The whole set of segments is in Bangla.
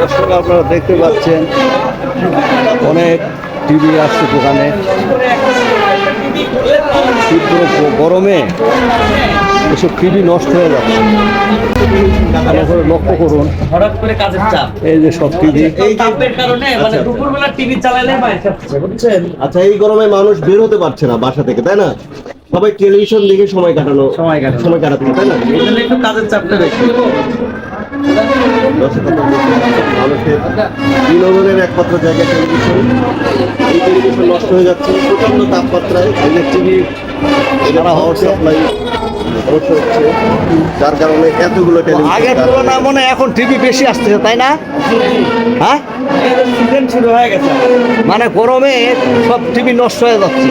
দর্শক আপনারা দেখতে পাচ্ছেন অনেক টিভি আসছে দোকানে। তীব্র গরমে এসব টিভি নষ্ট হয়ে যাচ্ছে। করে লক্ষ্য করুন হঠাৎ করে কাজের চাপ। এই যে সব টিভি এই তাপের কারণে মানে আচ্ছা। দুপুরবেলা টিভি চালালে বুঝছেন? আচ্ছা এই গরমে মানুষ বের হতে পারছে না বাসা থেকে তাই না? সবাই টেলিভিশন দেখে সময় কাটানো সময় কাটানো। সময় কাটাতে তাই না? এই জন্য একটু কাজের চাপটা বেশি। মানুষের বিনোদনের একমাত্র জায়গা টেলিভিশন। এই টেলিভিশন নষ্ট হয়ে যাচ্ছে প্রচণ্ড তাপমাত্রায়। পাওয়ার হচ্ছে। সাপ্লাই সমস্যা হচ্ছে যার কারণে এতগুলো টেলিভিশন আগের তুলনায় মনে এখন টিভি বেশি আসতেছে তাই না? হ্যাঁ? সিজন শুরু হয়ে গেছে মানে গরমে সব টিভি নষ্ট হয়ে যাচ্ছে।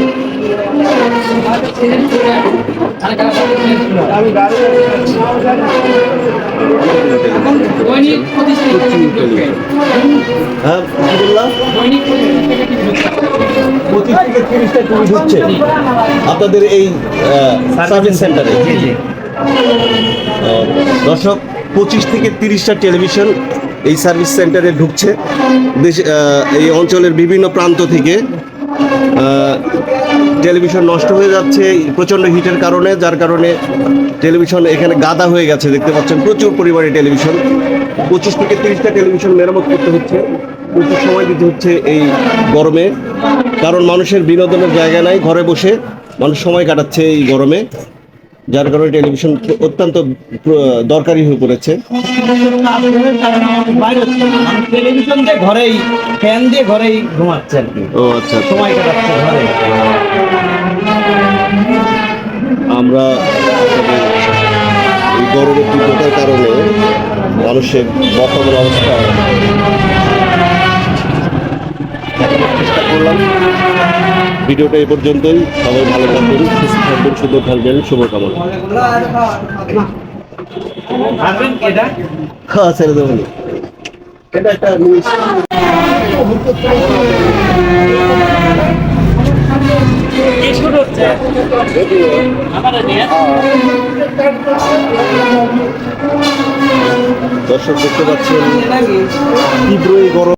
হ্যাঁ কি বললাম পঁচিশ থেকে তিরিশ ঢুকবে। পঁচিশ থেকে তিরিশটা টিভি হচ্ছে। আপনাদের এই সার্ভিস সেন্টারে। দর্শক পঁচিশ থেকে তিরিশটা টেলিভিশন এই সার্ভিস সেন্টারে ঢুকছে। দেশ এই অঞ্চলের বিভিন্ন প্রান্ত থেকে। টেলিভিশন নষ্ট হয়ে যাচ্ছে প্রচণ্ড হিটের কারণে যার কারণে টেলিভিশন এখানে গাদা হয়ে গেছে দেখতে পাচ্ছেন। প্রচুর পরিমাণে টেলিভিশন। পঁচিশ থেকে তিরিশটা টেলিভিশন মেরামত করতে হচ্ছে। প্রচুর সময় দিতে হচ্ছে এই গরমে। কারণ মানুষের বিনোদনের জায়গা নাই ঘরে বসে মানুষ সময় কাটাচ্ছে এই গরমে। যার কারণে টেলিভিশন অত্যন্ত দরকারি হয়ে পড়েছে। টেলিভিশন দিয়ে ঘরেই ফ্যান দিয়ে ঘরেই ঘুমাচ্ছে আর কি। ও আচ্ছা আচ্ছা। সময় কাটাচ্ছে ঘরে। আমরা গরমের তীব্রতার কারণে মানুষের বর্তমান অবস্থা চেষ্টা করলাম। ভিডিওটা এই পর্যন্তই। সবাই ভালো থাকবেন সুস্থ থাকবেন সুন্দর থাকবেন। শুভকামনা। হ্যাঁ ছেড়ে দেবেন এটা একটা দর্শক দেখতে পাচ্ছেন তীব্র এই গরম।